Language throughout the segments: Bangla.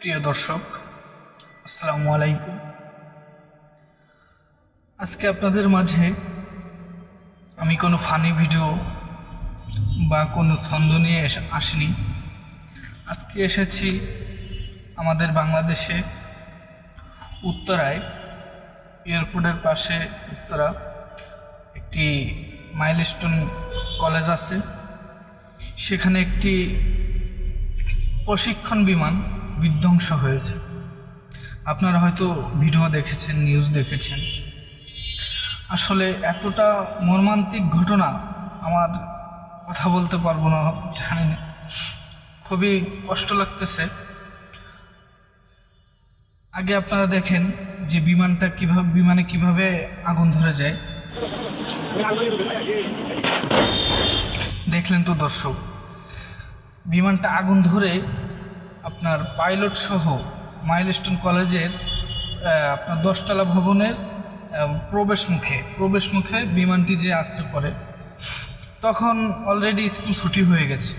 প্রিয় দর্শক, আসসালামু আলাইকুম। আজকে আপনাদের মাঝে আমি কোনো ফানি ভিডিও বা কোনো ছন্দ নিয়ে আসিনি। আজকে এসেছি আমাদের বাংলাদেশে উত্তরায়, এয়ারপোর্টের পাশে উত্তরা। একটি মাইলস্টোন কলেজ আছে। সেখানে একটি প্রশিক্ষণ বিমান বিধ্বংস হয়েছে। আপনারা হয়তো ভিডিও দেখেছেন নিউজ দেখেছেন। আসলে এতটা মর্মান্তিক ঘটনা আমার কথা বলতে পারব না, জানি না। খুবই কষ্ট লাগতেছে। আগে আপনারা দেখেন যে বিমানটা কীভাবে, বিমানে কীভাবে আগুন ধরে যায়। দেখলেন তো দর্শক, বিমানটা আগুন ধরে আপনার পাইলট সহ মাইলস্টোন কলেজের আপনার দশতলা ভবনের প্রবেশ মুখে প্রবেশ মুখে বিমানটি যে আসছে পরে তখন অলরেডি স্কুল ছুটি হয়ে গেছে।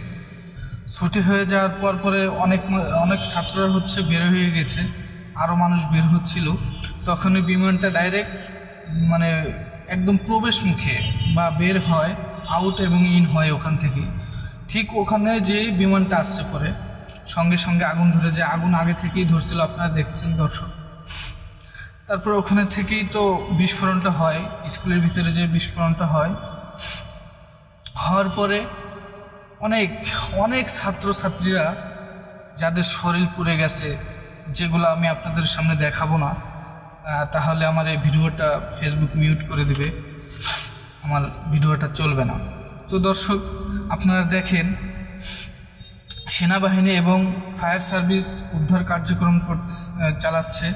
ছুটি হয়ে যাওয়ার পর পরে অনেক অনেক ছাত্ররা হচ্ছে বের হয়ে গেছে আরও মানুষ বের হচ্ছিল। তখনই বিমানটা ডাইরেক্ট মানে একদম প্রবেশ মুখে বা বের হয় আউট এবং ইন হয় ওখান থেকে। ঠিক ওখানে যেই বিমানটা আসছে পরে সঙ্গে সঙ্গে আগুন ধরে যায়। আগুন আগে থেকেই ধরছিল, আপনারা দেখছেন, দর্শক। তারপর ওখানে থেকেই তো বিস্ফোরণটা হয়, স্কুলের ভিতরে যে বিস্ফোরণটা হয়। হওয়ার পরে অনেক অনেক ছাত্রছাত্রীরা যাদের শরীর পুড়ে গেছে, যেগুলো আমি আপনাদের সামনে দেখাবো না তাহলে আমার এই ভিডিওটা ফেসবুক মিউট করে দিবে। আমার ভিডিওটা চলবে না। তো দর্শক, আপনারা দেখেন সেনাবাহিনী এবং ফায়ার সার্ভিস উদ্ধার কার্যক্রম করতে চালাচ্ছে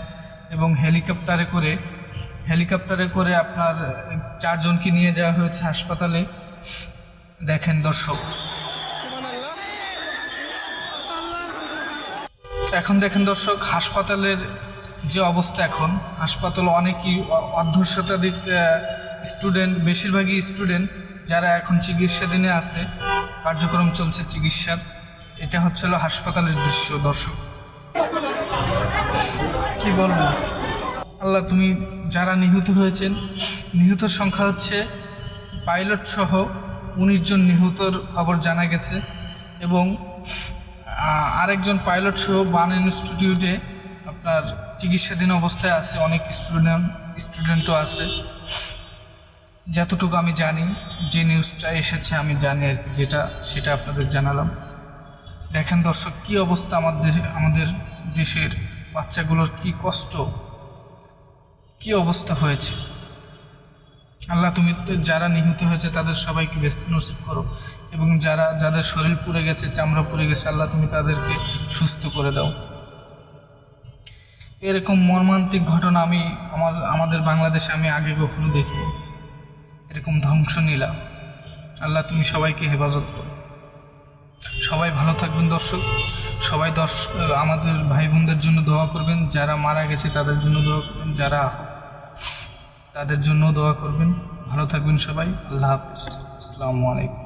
এবং হেলিকপ্টারে করে হেলিকপ্টারে করে আপনার চারজনকে নিয়ে যাওয়া হয়েছে হাসপাতালে। দেখেন দর্শক। এখন দেখেন দর্শক, হাসপাতালের যে অবস্থা এখন, হাসপাতাল অনেকই অ- অর্ধ শতাধিক স্টুডেন্ট, বেশিরভাগই স্টুডেন্ট যারা এখন চিকিৎসাধীনে আছে, কার্যক্রম চলছে চিকিৎসার। এটা হচ্ছিল হাসপাতালের দৃশ্য, দর্শক। কি বলব? আল্লাহ, তুমি যারা নিহত হয়েছেন, নিহতর সংখ্যা হচ্ছে পাইলট সহ উনিশ জন নিহতর খবর জানা গেছে এবং আরেকজন পাইলট সহ বান ইনস্টিটিউটে আপনার চিকিৎসাধীন অবস্থায় আছে, অনেক স্টুডেন্ট স্টুডেন্টও আছে। যতটুকু আমি জানি, যে নিউজটা এসেছে, আমি জানি আর যেটা, সেটা আপনাদের জানালাম। দেখেন দর্শক, কি অবস্থা আমাদের আমাদের দেশের বাচ্চাগুলোর, কি কষ্ট, কি অবস্থা হয়েছে। আল্লাহ, তুমি যারা নিহত হয়েছে, তাদের সবাইকে ব্যস্ত নসিব করো। এবং যারা, যাদের শরীর পুড়ে গেছে, চামড়া পুড়ে গেছে, আল্লাহ, তুমি তাদেরকে সুস্থ করে দাও। এরকম মর্মান্তিক ঘটনা আমি, আমার, আমাদের বাংলাদেশে আমি আগে কখনো দেখিনি। এরকম ধ্বংস নিলাম আল্লাহ, তুমি সবাইকে হেফাজত করো। সবাই ভালো থাকবেন দর্শক। সবাই দর্শক আমাদের ভাই বোনদের জন্য দোয়া করবেন। যারা মারা গেছে তাদের জন্য দোয়া করবেন। যারা তাদের জন্য দোয়া করবেন। ভালো থাকবেন সবাই। আল্লাহ হাফিজ। আসসালামু আলাইকুম।